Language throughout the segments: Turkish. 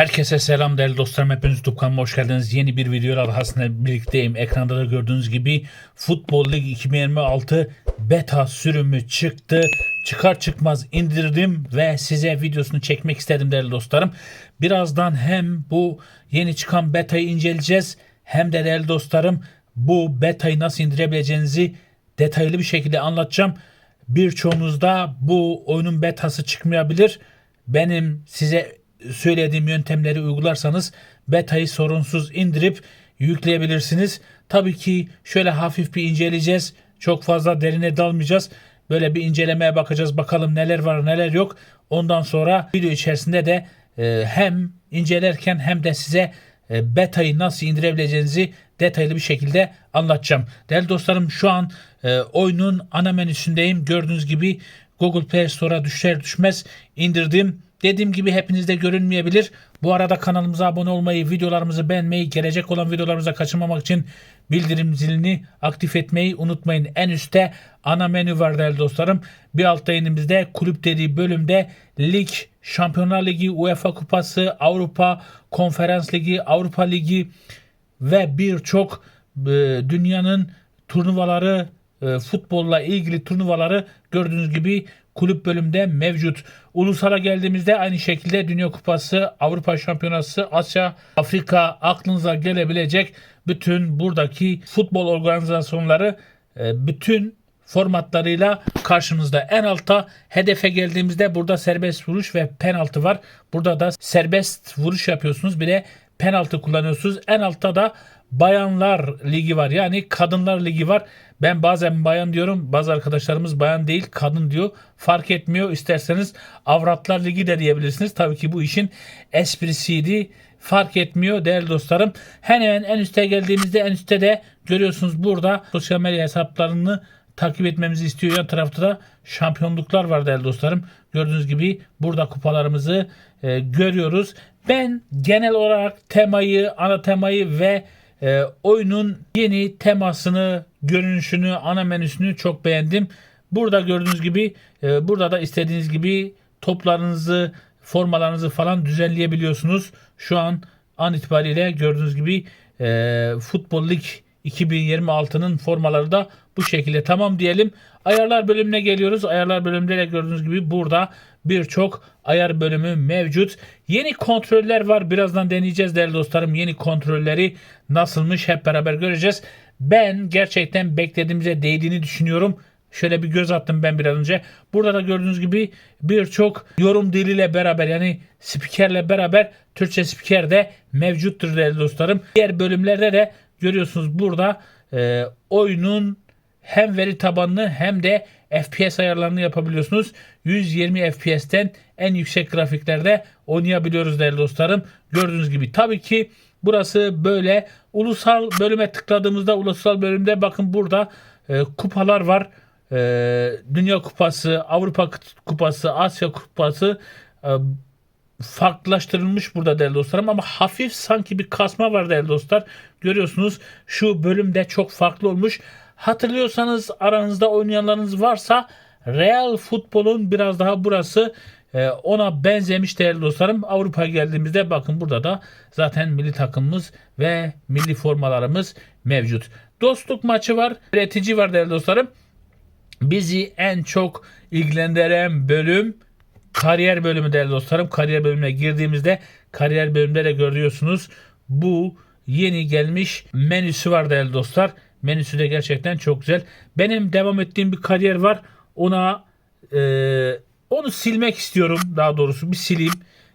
Herkese selam değerli dostlarım. Hepiniz YouTube kanalıma hoş geldiniz. Yeni bir video arasında birlikteyim. Ekranda da gördüğünüz gibi Futbol Lig 2026 beta sürümü çıktı. Çıkar çıkmaz indirdim ve size videosunu çekmek istedim değerli dostlarım. Birazdan hem bu yeni çıkan betayı inceleyeceğiz hem de değerli dostlarım bu betayı nasıl indirebileceğinizi detaylı bir şekilde anlatacağım. Birçoğunuzda bu oyunun betası çıkmayabilir. Benim size söylediğim yöntemleri uygularsanız betayı sorunsuz indirip yükleyebilirsiniz. Tabii ki şöyle hafif bir inceleyeceğiz. Çok fazla derine dalmayacağız. Böyle bir incelemeye bakacağız. Bakalım neler var neler yok. Ondan sonra video içerisinde de e, hem incelerken hem de size e, betayı nasıl indirebileceğinizi detaylı bir şekilde anlatacağım. Değerli dostlarım şu an e, oyunun ana menüsündeyim. Gördüğünüz gibi Google Play Store'a düşer düşmez indirdim. Dediğim gibi hepinizde görünmeyebilir. Bu arada kanalımıza abone olmayı, videolarımızı beğenmeyi, gelecek olan videolarımıza kaçırmamak için bildirim zilini aktif etmeyi unutmayın. En üstte ana menü var değerli dostlarım. Bir altta elimizde kulüp dediği bölümde lig, Şampiyonlar Ligi, UEFA Kupası, Avrupa Konferans Ligi, Avrupa Ligi ve birçok e, dünyanın turnuvaları e, futbolla ilgili turnuvaları gördüğünüz gibi kulüp bölümde mevcut. Ulusala geldiğimizde aynı şekilde Dünya Kupası, Avrupa Şampiyonası, Asya, Afrika aklınıza gelebilecek bütün buradaki futbol organizasyonları e, bütün formatlarıyla karşınızda. En altta hedefe geldiğimizde burada serbest vuruş ve penaltı var. Burada da serbest vuruş yapıyorsunuz. Bir de penaltı kullanıyorsunuz. En altta da bayanlar ligi var. Yani kadınlar ligi var. Ben bazen bayan diyorum. Bazı arkadaşlarımız bayan değil kadın diyor. Fark etmiyor. İsterseniz avratlar ligi de diyebilirsiniz. Tabii ki bu işin esprisiydi. Fark etmiyor değerli dostlarım. Hemen en üste geldiğimizde en üstte de görüyorsunuz burada sosyal medya hesaplarını takip etmemizi istiyor. Yan tarafta da şampiyonluklar var değerli dostlarım. Gördüğünüz gibi burada kupalarımızı e, görüyoruz. Ben genel olarak temayı, ana temayı ve e, oyunun yeni temasını, görünüşünü, ana menüsünü çok beğendim. Burada gördüğünüz gibi e, burada da istediğiniz gibi toplarınızı, formalarınızı falan düzenleyebiliyorsunuz. Şu an an itibariyle gördüğünüz gibi e, Futbol Lig 2026'nın formaları da bu şekilde tamam diyelim. Ayarlar bölümüne geliyoruz. Ayarlar bölümünde de gördüğünüz gibi burada birçok ayar bölümü mevcut. Yeni kontroller var. Birazdan deneyeceğiz değerli dostlarım. Yeni kontrolleri nasılmış hep beraber göreceğiz. Ben gerçekten beklediğimize değdiğini düşünüyorum. Şöyle bir göz attım ben biraz önce. Burada da gördüğünüz gibi birçok yorum diliyle beraber yani spikerle beraber Türkçe spiker de mevcuttur değerli dostlarım. Diğer bölümlerde de görüyorsunuz burada e, oyunun hem veri tabanını hem de FPS ayarlarını yapabiliyorsunuz. 120 FPS'ten en yüksek grafiklerde oynayabiliyoruz değerli dostlarım. Gördüğünüz gibi tabii ki burası böyle ulusal bölüme tıkladığımızda ulusal bölümde bakın burada e, kupalar var. E, Dünya Kupası, Avrupa Kupası, Asya Kupası e, farklılaştırılmış burada değerli dostlarım ama hafif sanki bir kasma var değerli dostlar. Görüyorsunuz şu bölümde çok farklı olmuş. Hatırlıyorsanız aranızda oynayanlarınız varsa Real futbolun biraz daha burası e, ona benzemiş değerli dostlarım. Avrupa'ya geldiğimizde bakın burada da zaten milli takımımız ve milli formalarımız mevcut. Dostluk maçı var. Üretici var değerli dostlarım. Bizi en çok ilgilendiren bölüm kariyer bölümü değerli dostlarım. Kariyer bölümüne girdiğimizde kariyer bölümünde de görüyorsunuz. Bu yeni gelmiş menüsü var değerli dostlar. Menüsü de gerçekten çok güzel. Benim devam ettiğim bir kariyer var. Ona e, onu silmek istiyorum. Daha doğrusu bir sileyim.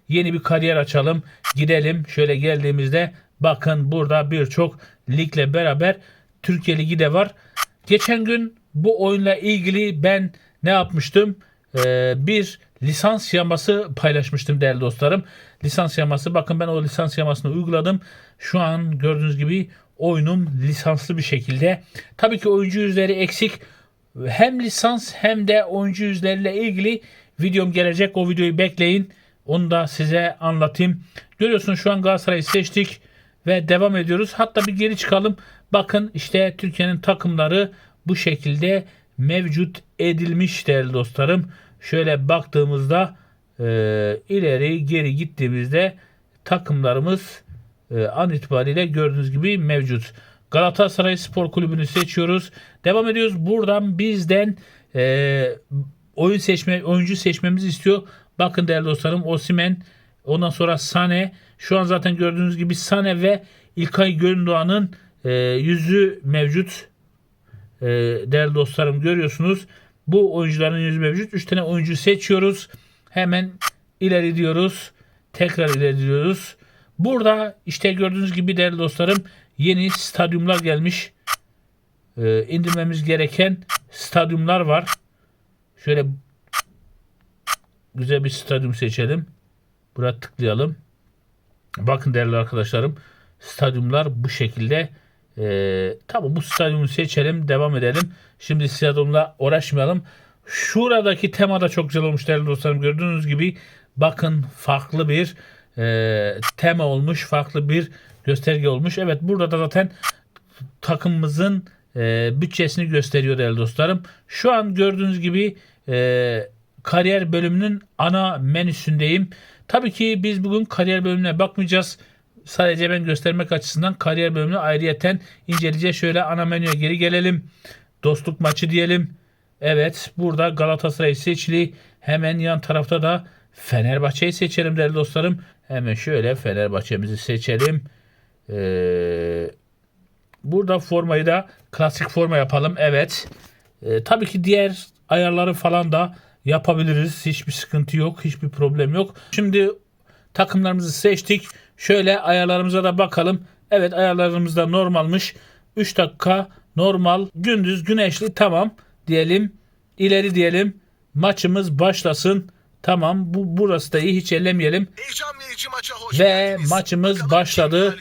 Yeni bir kariyer açalım. Gidelim. Şöyle geldiğimizde bakın burada birçok ligle beraber Türkiye Ligi de var. Geçen gün bu oyunla ilgili ben ne yapmıştım? Ee, bir lisans yaması paylaşmıştım değerli dostlarım. Lisans yaması bakın ben o lisans yamasını uyguladım. Şu an gördüğünüz gibi oyunum lisanslı bir şekilde. Tabii ki oyuncu yüzleri eksik. Hem lisans hem de oyuncu yüzleriyle ilgili videom gelecek. O videoyu bekleyin. Onu da size anlatayım. Görüyorsunuz şu an Galatasaray'ı seçtik ve devam ediyoruz. Hatta bir geri çıkalım. Bakın işte Türkiye'nin takımları bu şekilde mevcut edilmiş değerli dostlarım. Şöyle baktığımızda e, ileri geri gittiğimizde takımlarımız an itibariyle gördüğünüz gibi mevcut. Galatasaray Spor Kulübü'nü seçiyoruz. Devam ediyoruz. Buradan bizden e, oyun seçme, oyuncu seçmemizi istiyor. Bakın değerli dostlarım Osimen, ondan sonra Sane. Şu an zaten gördüğünüz gibi Sane ve İlkay Gündoğan'ın e, yüzü mevcut. E, değerli dostlarım görüyorsunuz. Bu oyuncuların yüzü mevcut. 3 tane oyuncu seçiyoruz. Hemen ileri diyoruz. Tekrar ileri diyoruz. Burada işte gördüğünüz gibi değerli dostlarım yeni stadyumlar gelmiş. E, indirmemiz gereken stadyumlar var. Şöyle güzel bir stadyum seçelim. Buraya tıklayalım. Bakın değerli arkadaşlarım stadyumlar bu şekilde. Ee, tamam bu stadyumu seçelim devam edelim. Şimdi stadyumla uğraşmayalım. Şuradaki tema da çok güzel olmuş değerli dostlarım. Gördüğünüz gibi bakın farklı bir e, tema olmuş. Farklı bir gösterge olmuş. Evet burada da zaten takımımızın e, bütçesini gösteriyor değerli dostlarım. Şu an gördüğünüz gibi e, kariyer bölümünün ana menüsündeyim. Tabii ki biz bugün kariyer bölümüne bakmayacağız. Sadece ben göstermek açısından kariyer bölümünü ayrıyeten inceleyeceğiz. Şöyle ana menüye geri gelelim. Dostluk maçı diyelim. Evet burada Galatasaray seçili. Hemen yan tarafta da Fenerbahçe'yi seçelim değerli dostlarım. Hemen şöyle Fenerbahçe'mizi seçelim. Ee, burada formayı da klasik forma yapalım. Evet. Ee, tabii ki diğer ayarları falan da yapabiliriz. Hiçbir sıkıntı yok. Hiçbir problem yok. Şimdi takımlarımızı seçtik. Şöyle ayarlarımıza da bakalım. Evet ayarlarımız da normalmiş. 3 dakika normal. Gündüz güneşli tamam diyelim. İleri diyelim. Maçımız başlasın. Tamam bu burası da iyi hiç ellemeyelim. Maça hoş Ve geldiniz. maçımız Bakalım başladı.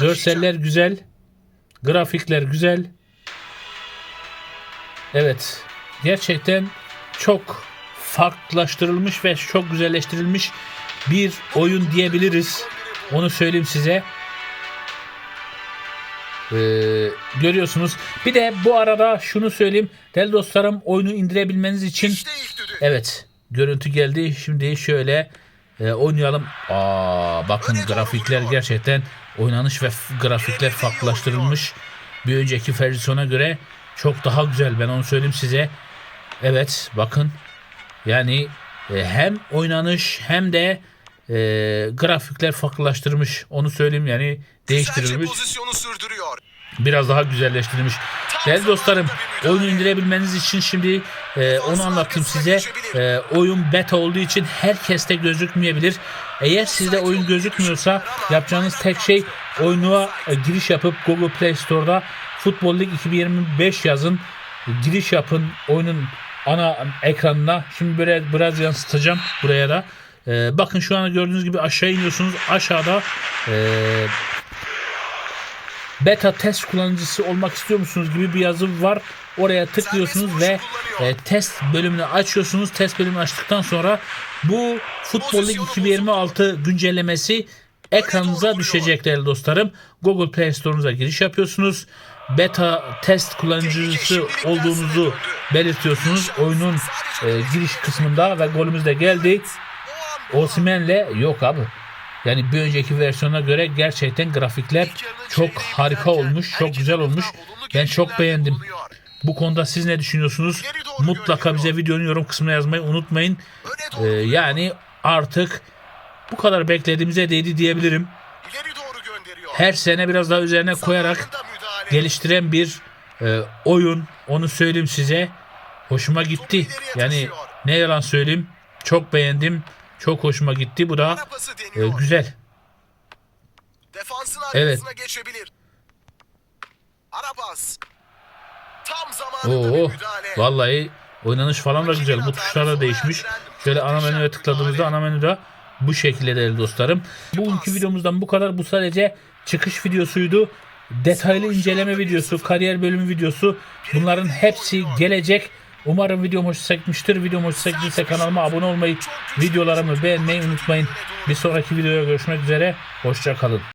Görseller güzel. Grafikler güzel. Evet. Gerçekten çok farklılaştırılmış ve çok güzelleştirilmiş bir oyun diyebiliriz. Onu söyleyeyim size. Ee, görüyorsunuz. Bir de bu arada şunu söyleyeyim. Değerli dostlarım oyunu indirebilmeniz için İşte. Evet. Görüntü geldi. Şimdi şöyle e, oynayalım. Aa bakın grafikler gerçekten oynanış ve grafikler farklılaştırılmış. Bir önceki versiyona göre çok daha güzel. Ben onu söyleyeyim size. Evet bakın. Yani e, hem oynanış hem de e, grafikler farklılaştırmış. Onu söyleyeyim yani değiştirilmiş biraz daha güzelleştirilmiş. Değerli dostlarım oyunu indirebilmeniz için şimdi e, onu anlatayım size. E, oyun beta olduğu için herkeste gözükmeyebilir. Eğer sizde oyun gözükmüyorsa yapacağınız tek şey oyuna e, giriş yapıp Google Play Store'da Futbol Lig 2025 yazın. Giriş yapın oyunun ana ekranına. Şimdi böyle biraz yansıtacağım buraya da. E, bakın şu an gördüğünüz gibi aşağı iniyorsunuz. Aşağıda e, beta test kullanıcısı olmak istiyor musunuz gibi bir yazı var. Oraya tıklıyorsunuz ve e, test bölümünü açıyorsunuz. Test bölümünü açtıktan sonra bu Futbol Lig 2026 güncellemesi ekranınıza düşecek değerli dostlarım. Google Play Store'unuza giriş yapıyorsunuz. Beta test kullanıcısı olduğunuzu belirtiyorsunuz. Oyunun e, giriş kısmında ve golümüz de geldi. Osimhen'le yok abi. Yani bir önceki versiyona göre gerçekten grafikler çok harika olmuş, çok güzel olmuş. Ben çok beğendim. Bu konuda siz ne düşünüyorsunuz? Mutlaka bize videonun yorum kısmına yazmayı unutmayın. Ee, yani artık bu kadar beklediğimize değdi diyebilirim. Her sene biraz daha üzerine koyarak geliştiren bir e, oyun. Onu söyleyeyim size. Hoşuma gitti. Yani ne yalan söyleyeyim. Çok beğendim. Çok hoşuma gitti. Bu da e, güzel. Defansın Evet. geçebilir. Ara pas. Tam zamanında Oo, müdahale. vallahi oynanış falan da güzel. Bu tuşlar da değişmiş. Şöyle ana menüye tıkladığımızda ana menüde bu şekilde değerli dostlarım. Bugünkü videomuzdan bu kadar. Bu sadece çıkış videosuydu. Detaylı inceleme videosu, kariyer bölümü videosu. Bunların hepsi gelecek. Umarım videom hoşuna gitmiştir. Videom hoşuna gittiyse kanalıma abone olmayı, videolarımı beğenmeyi unutmayın. Bir sonraki videoya görüşmek üzere. Hoşça kalın.